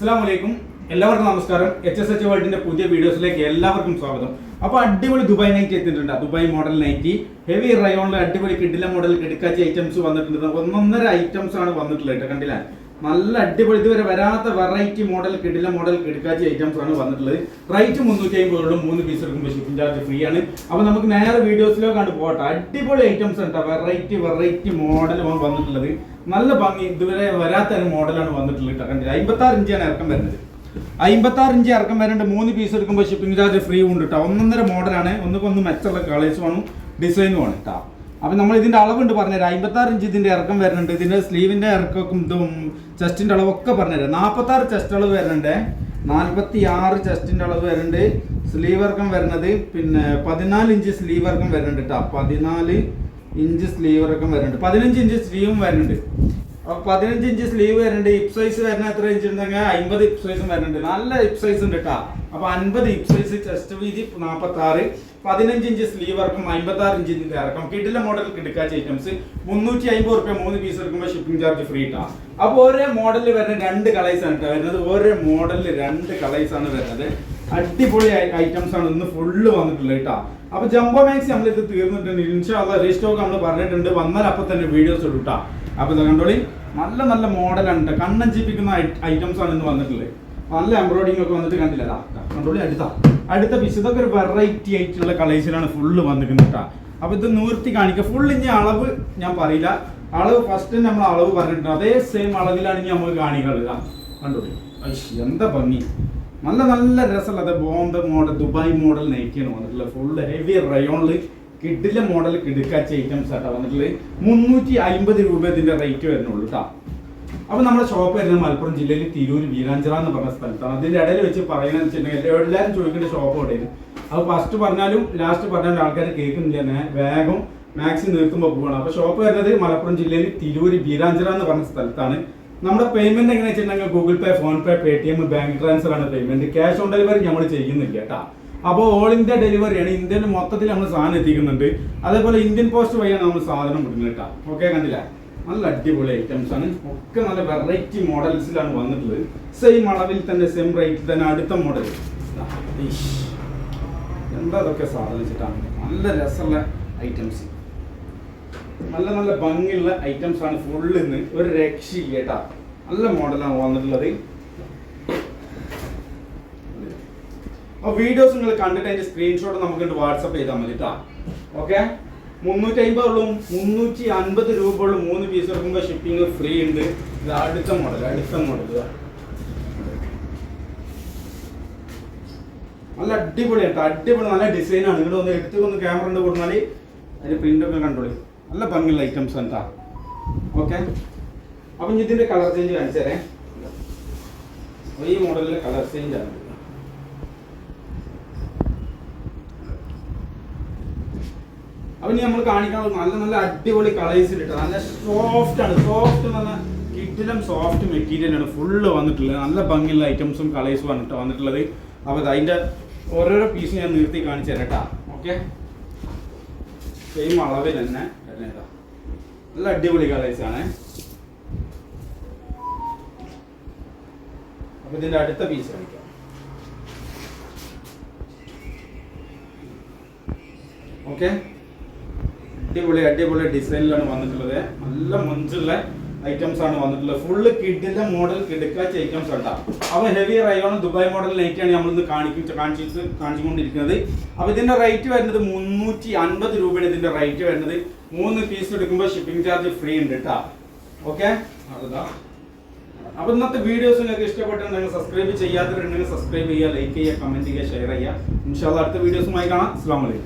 അസ്സാം വലൈക്കും എല്ലാവർക്കും നമസ്കാരം. എച്ച് എസ് എച്ച് വേൾഡിന്റെ പുതിയ വീഡിയോസിലേക്ക് എല്ലാവർക്കും സ്വാഗതം. അപ്പൊ അടിപൊളി ദുബായ് നൈറ്റി എത്തിയിട്ടുണ്ട്. ദുബായ് മോഡൽ നൈറ്റി ഹെവി റയോണിൽ അടിപൊളി കിഡില മോഡൽ കിടക്കാച്ച ഐറ്റംസ് വന്നിട്ടുണ്ട്. ഒന്നൊന്നര ഐറ്റംസ് ആണ് വന്നിട്ടുള്ളത് കേട്ടോ കണ്ടില്ല? നല്ല അടിപൊളി. ഇതുവരെ വരാത്ത വെറൈറ്റി മോഡൽ കിടില മോഡൽ കിടക്കാച്ചി ഐറ്റംസ് ആണ് വന്നിട്ടുള്ളത്. റേറ്റ് മുന്നൂറ്റി അമ്പത് മൂന്ന് പീസ് എടുക്കുമ്പോൾ ഷിപ്പിംഗ് ചാർജ് ഫ്രീ ആണ്. അപ്പോൾ നമുക്ക് നേരെ വീഡിയോസിലോ കണ്ട് പോട്ടെ. അടിപൊളി ഐറ്റംസ് ഉണ്ട് വെറൈറ്റി വെറൈറ്റി മോഡൽ വന്നിട്ടുള്ളത്. നല്ല ഭംഗി. ഇതുവരെ വരാത്ത ഒരു മോഡലാണ് വന്നിട്ടുള്ളത് കണ്ടില്ല? അമ്പത്തി ആറ് ഇഞ്ചാണ് ഇറക്കം വരുന്നത്. അമ്പത്തി ആറ് ഇഞ്ച് ഇറക്കം വരുന്നുണ്ട് മൂന്ന് പീസ് എടുക്കുമ്പോൾ ഷിപ്പിംഗ് ചാർജ് ഫ്രീ ഉണ്ട് കേട്ടോ ഒന്നൊന്നര മോഡലാണ് മെച്ചമുള്ള കളേഴ്സ് ആണ് ഡിസൈനും ആണ് കേട്ടോ അപ്പം നമ്മൾ ഇതിന്റെ അളവുണ്ട് പറഞ്ഞുതരാം. അമ്പത്താറ് ഇഞ്ച് ഇതിന്റെ ഇറക്കം വരുന്നുണ്ട്. ഇതിന്റെ സ്ലീവിന്റെ ഇറക്കും ഇതും ചെസ്റ്റിന്റെ അളവൊക്കെ പറഞ്ഞുതരാം. നാൽപ്പത്തി ആറ് ചെസ്റ്റ് അളവ് വരുന്നുണ്ട്. നാൽപ്പത്തി ആറ് ചെസ്റ്റിന്റെ അളവ് വരുന്നുണ്ട്. സ്ലീവ് ഇറക്കം വരുന്നത് പിന്നെ പതിനാല് ഇഞ്ച് സ്ലീവ് ഇറക്കം വരുന്നുണ്ട് കേട്ടോ പതിനാല് ഇഞ്ച് സ്ലീവ് ഇറക്കം വരുന്നുണ്ട്. പതിനഞ്ച് ഇഞ്ച് സ്ലീവും വരുന്നുണ്ട്. അപ്പൊ പതിനഞ്ച് ഇഞ്ച് സ്ലീവ് വരുന്നുണ്ട്. ഹിപ് സൈസ് വരുന്ന എത്ര ഇഞ്ച് ഉണ്ടെങ്കിൽ അമ്പത് ഹിപ് സൈസും വരുന്നുണ്ട്. നല്ല ഹിപ് സൈസ് ഉണ്ട് കേട്ടോ അപ്പൊ അൻപത് ഹിപ് സൈസ് ചെസ്റ്റ് വീതി നാൽപ്പത്തി ആറ് പതിനഞ്ച് ഇഞ്ച് സ്ലീവ് ഇറക്കും അമ്പത്തി ആറ് ഇഞ്ചിന്റെ ഇറക്കും. കിഡിലെ മോഡൽ കിടക്കാച്ച ഐറ്റംസ് മുന്നൂറ്റി അമ്പത് റുപ്യ മൂന്ന് പീസ് എടുക്കുമ്പോൾ ഷിപ്പിംഗ് ചാർജ് ഫ്രീ ഇട്ടാ അപ്പൊ ഓരോ മോഡലിൽ വരുന്ന രണ്ട് കളേഴ്സ് ആണ് കേട്ടോ വരുന്നത്. ഓരോ മോഡലിൽ രണ്ട് കളേഴ്സ് ആണ് വരുന്നത്. അടിപൊളി ഐറ്റംസ് ആണ് ഇന്ന് ഫുള്ള് വന്നിട്ടുള്ളത് കേട്ടോ അപ്പൊ ജംബോ മാക്സ് നമ്മൾ ഇത് തീർന്നിട്ടുണ്ട് ഇൻഷാല്ല റീസ്റ്റോക്ക് നമ്മൾ പറഞ്ഞിട്ടുണ്ട്. വന്നാൽ അപ്പൊ തന്നെ വീഡിയോസ് ഇടുട്ടാ അപ്പൊ ഇത് കണ്ടോളി. നല്ല നല്ല മോഡലാണ്. കണ്ണഞ്ചിപ്പിക്കുന്ന ഐറ്റംസ് ആണ് ഇന്ന് വന്നിട്ടുള്ളത് നല്ല എംബ്രോയിഡിംഗ് ഒക്കെ വന്നിട്ട് കണ്ടില്ല? കണ്ടോളി അടുത്ത. അടുത്ത പീസ് ഇതൊക്കെ ഒരു വെറൈറ്റി ആയിട്ടുള്ള കളേഴ്സിലാണ് ഫുള്ള് വന്നിരിക്കുന്നത് കേട്ടോ അപ്പൊ ഇത് നൂർത്തി കാണിക്കുക ഫുൾ ഇനി അളവ് ഞാൻ പറയില്ല. അളവ് ഫസ്റ്റ് നമ്മൾ അളവ് പറഞ്ഞിട്ടുണ്ട്. അതേ സെയിം അളവിലാണ് ഇനി നമ്മൾ കാണിക്കുക കണ്ടോളി. എന്താ ഭംഗി. നല്ല നല്ല രസമുള്ളത് ബോംബെ മോഡൽ ദുബായ് മോഡൽ നയിക്കാണ് വന്നിട്ടുള്ളത്. ഫുള്ള് ഹെവി റയോണിൽ കിഡിലെ മോഡൽ കിടുക്കാച്ച ഐറ്റംസ് ആട്ടോ വന്നിട്ടുള്ളത്. മുന്നൂറ്റി അമ്പത് രൂപ ഇതിന്റെ റേറ്റ് വരുന്നുള്ളൂ കേട്ടോ അപ്പൊ നമ്മുടെ ഷോപ്പ് വരുന്നത് മലപ്പുറം ജില്ലയിൽ തിരൂർ വീരാഞ്ചിറ എന്ന് പറഞ്ഞ സ്ഥലത്താണ്. അതിന്റെ ഇടയിൽ വെച്ച് പറയുന്നത് വെച്ചിട്ടുണ്ടെങ്കിൽ എല്ലാവരും ചോദിക്കേണ്ട ഷോപ്പ് എവിടെയാണ്? അത് ഫസ്റ്റ് പറഞ്ഞാലും ലാസ്റ്റ് പറഞ്ഞാലും ആൾക്കാർ കേൾക്കുന്നില്ല വേഗം മാക്സി നിർത്തുമ്പോൾ പോവാണ്. അപ്പൊ ഷോപ്പ് വരുന്നത് മലപ്പുറം ജില്ലയിൽ തിരൂർ വീരാഞ്ചിറ എന്ന് പറഞ്ഞ സ്ഥലത്താണ്. നമ്മുടെ പേയ്മെന്റ് എങ്ങനെ വെച്ചിട്ടുണ്ടെങ്കിൽ Google Pay PhonePe Paytm bank transfer ആണ് പേയ്മെന്റ് ക്യാഷ് ഓൺ ഡെലിവറി നമ്മൾ ചെയ്യുന്നില്ല കേട്ടാ അപ്പോൾ ഓൾ ഇന്ത്യ ഡെലിവറിയാണ് ഇന്ത്യയിൽ മൊത്തത്തിൽ നമ്മൾ സാധനം എത്തിക്കുന്നുണ്ട്. അതേപോലെ ഇന്ത്യൻ പോസ്റ്റ് വഴിയാണ് നമ്മൾ സാധനം വിടുന്നത് കേട്ടോ. ഓക്കെ കണ്ടില്ല? നല്ല അടിപൊളി ഐറ്റംസ് ആണ്. ഒക്കെ നല്ല വെറൈറ്റി മോഡൽസിലാണ് വന്നിട്ടുള്ളത്. സെയിം അളവിൽ തന്നെ സെയിം റേറ്റിൽ തന്നെ അടുത്ത മോഡൽ എന്താ അതൊക്കെ സാധനിച്ചിട്ടാണ്? നല്ല രസമുള്ള ഐറ്റംസ് നല്ല നല്ല ഭംഗിയുള്ള ഐറ്റംസ് ആണ് ഫുള്ള് ഇന്ന്. ഒരു രക്ഷയില്ല കേട്ടാ. നല്ല മോഡലാണ് വന്നിട്ടുള്ളത്. അപ്പോൾ വീഡിയോസ് നിങ്ങൾ കണ്ടിട്ട് അതിന്റെ സ്ക്രീൻഷോട്ട് നമുക്ക് വാട്സപ്പ് ചെയ്താൽ മതി ഓക്കെ മുന്നൂറ്റി അമ്പത് ഉള്ളൂ മുന്നൂറ്റി അൻപത് രൂപ ഉള്ളു മൂന്ന് പീസ് എടുക്കുമ്പോൾ ഷിപ്പിംഗ് ഫ്രീ ഉണ്ട്. ഇത് അടുത്ത മോഡൽ അടുത്ത മോഡൽ നല്ല അടിപൊളി കേട്ടോ അടിപൊളി നല്ല ഡിസൈനാണ് നിങ്ങൾ ഒന്ന് എടുത്ത് ഒന്ന് ക്യാമറ കൊണ്ട് കൊടുത്താൽ അതിന് പ്രിന്റ് ഒക്കെ കണ്ടോളി. നല്ല ഭംഗിയുള്ള ഐറ്റംസ് എന്താ ഓക്കെ അപ്പം ഇതിന്റെ കളർ ചേഞ്ച് കാണിച്ചു തരേ. ഈ മോഡലിലെ കളർ ചേഞ്ച് ആണ്. അപ്പൊ ഇനി നമ്മൾ കാണിക്കാൻ നല്ല നല്ല അടിപൊളി കളേഴ്സ് ഇട്ട് നല്ല സോഫ്റ്റ് ആണ്. സോഫ്റ്റ് എന്ന് പറഞ്ഞാൽ കിറ്റിലും സോഫ്റ്റ് മെറ്റീരിയലാണ് ഫുള്ള് വന്നിട്ടുള്ളത്. നല്ല ഭംഗിയുള്ള ഐറ്റംസും കളേഴ്സും വന്നിട്ട് വന്നിട്ടുള്ളത്. അപ്പൊ ഇത് അതിന്റെ ഓരോരോ പീസ് ഞാൻ നിർത്തി കാണിച്ചു തരാം കേട്ടാ ഓക്കെ സെയിം അളവിൽ തന്നെ നല്ല അടിപൊളി കളേഴ്സ് ആണ്. അപ്പൊ ഇതിന്റെ അടുത്ത പീസ് കാണിക്കാം. ഓക്കെ അടിപൊളി അടിപൊളി ഡിസൈനിലാണ് വന്നിട്ടുള്ളത്. നല്ല മഞ്ചുള്ള ഐറ്റംസ് ആണ് വന്നിട്ടുള്ളത്. ഫുള്ള് കിഡിന്റെ മോഡൽ കിടക്കാച്ച ഐറ്റംസ് ഉണ്ടാ? അപ്പൊ ഹെവി റയോൺ ദുബായ് മോഡൽ നൈറ്റാണ് നമ്മൾ ഇന്ന് കാണിക്കും കാണിച്ച് കാണിച്ചുകൊണ്ടിരിക്കുന്നത്. അപ്പൊ ഇതിന്റെ റേറ്റ് വരുന്നത് മുന്നൂറ്റി അൻപത് രൂപയാണ് ഇതിന്റെ റേറ്റ് വരുന്നത്. മൂന്ന് പീസ് എടുക്കുമ്പോൾ ഷിപ്പിംഗ് ചാർജ് ഫ്രീ ഉണ്ട് കേട്ടാ ഓക്കെ അപ്പൊ ഇന്നത്തെ വീഡിയോസ് നിങ്ങൾക്ക് ഇഷ്ടപ്പെട്ടുണ്ടെങ്കിൽ സബ്സ്ക്രൈബ് ചെയ്യാത്തവരുണ്ടെങ്കിൽ സബ്സ്ക്രൈബ് ചെയ്യുക ലൈക്ക് ചെയ്യുക കമന്റ് ചെയ്യുക ഷെയർ ചെയ്യുക. ഇൻഷാല്ല അടുത്ത വീഡിയോസുമായി കാണാം. അസ്സാം വലൈക്കും